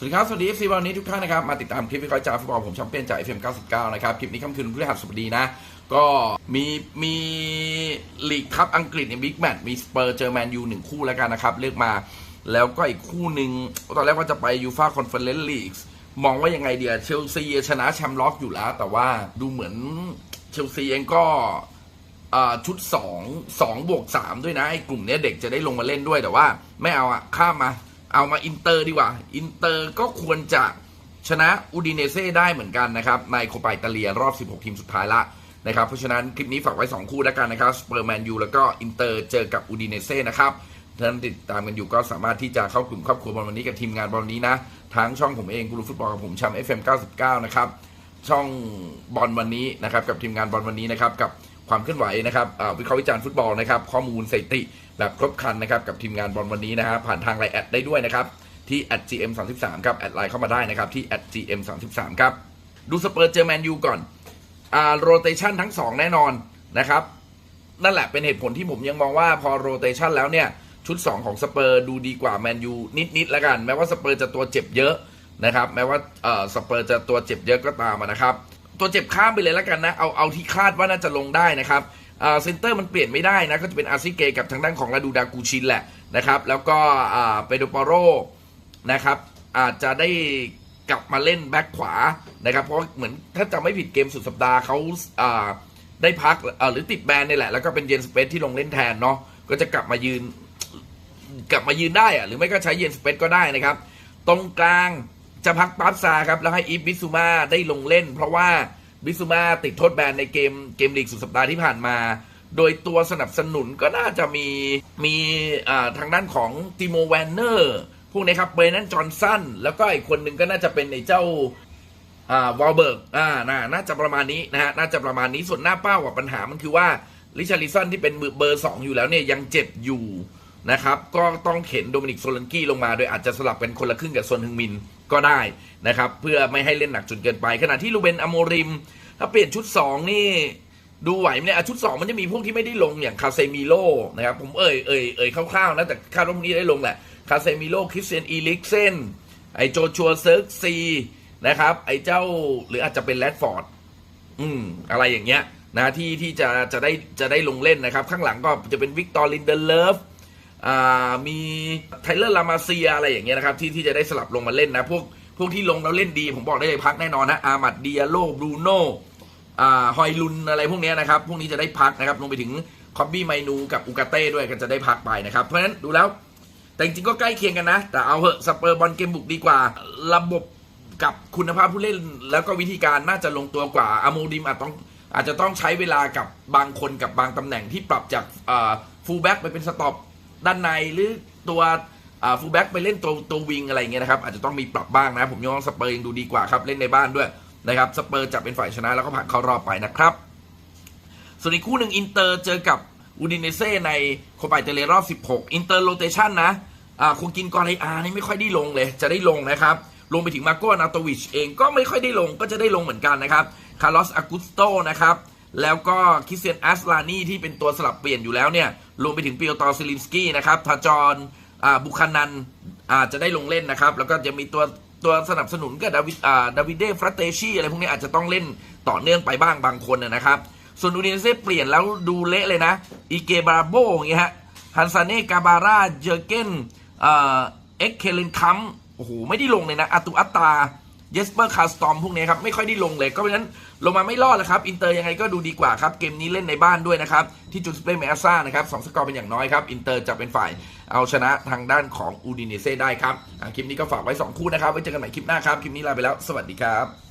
สวัสดีครับ สวัสดีเอฟซีวันนี้ทุกท่านนะครับ มาติดตามคลิปวิเคราะห์จากฟุตบอลผมแชมเปี้ยนจาก FM 99นะครับ คลิปนี้ค่ำคืนพฤหัสบดีนะ ก็มีมีลีกคัพอังกฤษในบิ๊กแมตช์มีสเปอร์เจอแมนยูหนึ่งคู่แล้วกันนะครับ เลือกมาแล้วก็อีกคู่หนึ่งตอนแรกว่าจะไปยูฟาคอนเฟอเรนซ์ลีกมองว่ายังไงเดียเชลซีชนะแชมป์ล็อกอยู่แล้ว แต่ว่าดูเหมือนเชลซีเองก็ชุดสองสองบวกสามด้วยนะไอ้กลุ่มเนี้ยเด็กจะได้ลงมาเล่นด้วยแต่ว่า ไม่เอาอะข้ามมา เอามาอินเตอร์ดีกว่า อินเตอร์ก็ควรจะชนะอูดิเนเซ่ได้เหมือนกันนะครับ ในโคปาอิตาเลียรอบ 16 ทีมสุดท้ายละนะครับ เพราะฉะนั้นคลิปนี้ฝากไว้ 2 คู่แล้วกันนะครับสเปอร์แมนยูแล้วก็อินเตอร์เจอกับอูดิเนเซ่นะครับท่านติดตามกันอยู่ก็สามารถที่จะเข้ากลุ่มครอบครัวบอลวันนี้กับทีมงานบอลวันนี้นะ ทั้งช่องผมเองกูรูฟุตบอลกับผมแชมป์ FM 99นะครับช่องบอลวันนี้นะครับกับทีมงานบอลวันนี้นะครับกับความเคลื่อนไหวนะครับวิเคราะห์วิจารณ์ฟุตบอลนะครับข้อมูลสถิติ แบบครบครันนะครับกับทีมงานบอลวันนี้นะครับผ่านทางไลน์แอดได้ด้วยนะครับที่ @gm 3 3 ครับแอดไลน์เข้ามาได้นะครับที่ @gm 3 3 ครับดูสเปอร์เจอแมนยูก่อนอ่าโรเตชันทั้งสองแน่นอนนะครับนั่นแหละเป็นเหตุผลที่ผมยังมองว่าพอโรเตชันแล้วเนี่ย ชุด 2 ของสเปอร์ดูดีกว่าแมนยูนิดๆแล้วกัน แม้ว่าสเปอร์จะตัวเจ็บเยอะนะครับแม้ว่าเอ่อสเปอร์จะตัวเจ็บเยอะก็ตามนะครับ ตัวเจ็บข้ามไปเลยแล้วกันนะ เอาเอาที่คาดว่าน่าจะลงได้นะครับ เซนเตอร์มันเปลี่ยนไม่ได้นะ ก็จะเป็นอาซิเกกับทางด้านของลาดูดากูชินแหละนะครับ แล้วก็เปโดปาโรนะครับอาจจะได้กลับมาเล่นแบ็คขวานะครับ เพราะเหมือนถ้าจำไม่ผิดเกมสุดสัปดาห์เขาาได้พักหรือติดแบนนี่แหละ แล้วก็เป็นเยนสเปซที่ลงเล่นแทนเนาะก็จะกลับมายืนกลับมายืนได้อะหรือไม่ก็ใช้เยนสเปซก็ได้นะครับ ตรงกลางจะพักปั๊บซาครับ แล้วให้อีฟบิซูมาได้ลงเล่น เพราะว่า บิซูมาติดโทษแบนในเกมเกมลีกสุดสัปดาห์ที่ผ่านมา โดยตัวสนับสนุนก็น่าจะมีมีทางด้านของติโมแวนเนอร์พวกนี้ครับเบรนันจอห์นสันแล้วก็อีกคนหนึ่งก็น่าจะเป็นในเจ้าวอลเบิร์กอ่าน่าจะประมาณนี้นะฮะน่าจะประมาณนี้ส่วนหน้าเป้ากับปัญหามันคือว่าลิชาริสันที่เป็นมือเบอร์ 2 อยู่แล้วเนี่ยยังเจ็บอยู่ นะครับ ก็ต้องเข็นโดมินิกโซลันกี้ลงมาโดยอาจจะสลับเป็นคนละครึ่งกับซนฮึงมินก็ได้นะครับ เพื่อไม่ให้เล่นหนักจนเกินไป ขณะที่ลูเบนอโมริม ถ้าเปลี่ยนชุด 2 นี่ดูไหวไหมเนี่ยชุด 2 มันจะมีพวกที่ไม่ได้ลงอย่างคาเซมิโลนะครับ ผมเอ่ยเอ่ยเอ่ยคร่าวๆนะแต่คาดว่าพวกนี้ได้ลงแหละคาเซมิโลคริสเตียนอีลิกเซนไอโจชัวเซิร์กซีนะครับ ไอ้เจ้าหรืออาจจะเป็นแรดฟอร์ดอืมอะไรอย่างเงี้ยนะที่ที่จะจะได้จะได้ลงเล่นนะครับ ข้างหลังก็จะเป็นวิกตอร์ลินเดเลฟ มีไทเลอร์ลามาเซียอะไรอย่างเงี้ยนะครับที่ที่จะได้สลับลงมาเล่นนะพวกพวกที่ลงแล้วเล่นดี ผมบอกได้เลยพักแน่นอนนะอามัดเดียโลบรูโน่ฮอยลุนอะไรพวกเนี้ยนะครับพวกนี้จะได้พักนะครับลงไปถึงคอบบี้ไมนูกับอุกาเต้ด้วยก็จะได้พักไปนะครับ เพราะฉะนั้นดูแล้ว แต่จริงก็ใกล้เคียงกันนะ แต่เอาเหอะสเปอร์บอลเกมบุกดีกว่า ระบบกับคุณภาพผู้เล่นแล้วก็วิธีการน่าจะลงตัวกว่าอโมดิมอาจต้องอาจจะต้องใช้เวลากับบางคนกับบางตำแหน่งที่ปรับจากฟูลแบ็กไปเป็นสต็อป ด้านในหรือตัวฟูลแบ็กไปเล่นตัวตัววิงอะไรเงี้ยนะครับอาจจะต้องมีปรับบ้างนะ ผมยองสเปอร์ยังดูดีกว่าครับ เล่นในบ้านด้วยนะครับสเปอร์จะเป็นฝ่ายชนะแล้วก็ผ่านเข้ารอบไปนะครับ ส่วนอีกคู่หนึ่งอินเตอร์เจอกับอูดินเนเซ่ในโคปาอิตเลรอบ 16 อินเตอร์โรเตชันนะคงกินกอริอานี่ไม่ค่อยได้ลงเลย จะได้ลงนะครับลงไปถึงมาโกนาโตวิชเองก็ไม่ค่อยได้ลงก็จะได้ลงเหมือนกันนะครับคาร์ลอสอากุสโตนะครับ แล้วก็คิเตียนอัสลานีที่เป็นตัวสลับเปลี่ยนอยู่แล้วเนี่ยรวมไปถึงเปียโตรซิลินสกี้นะครับทาจอนอ่าบุคานันอาจจะได้ลงเล่นนะครับ แล้วก็จะมีตัวตัวสนับสนุนกับดาวิดดาวิเดฟรัตเตชีอะไรพวกนี้อาจจะต้องเล่นต่อเนื่องไปบ้างบางคนนะนะครับ ส่วนอูดินเซ่เปลี่ยนแล้วดูเละเลยนะอีเกบราโบอย่างเงี้ยฮะฮันซาเน่กาบาร่าเจอเกนเอ่อเอ็กเคเลนคัมโอ้โหไม่ได้ลงเลยนะอาตุอัตตา เยสเปอร์คาสตอมพวกนี้ครับไม่ค่อยได้ลงเลยก็เพราะฉะนั้นลงมาไม่รอดแล้วครับอินเตอร์ยังไงก็ดูดีกว่าครับ เกมนี้เล่นในบ้านด้วยนะครับ ที่จุดสเปนเมอาซ่านะครับสองสกอร์เป็นอย่างน้อยครับ อินเตอร์จะเป็นฝ่ายเอาชนะทางด้านของอูดินเซ่ได้ครับอะคลิปนี้ก็ฝากไว้สองคู่นะครับไว้เจอกันใหม่คลิปหน้าครับ คลิปนี้ลาไปแล้ว สวัสดีครับ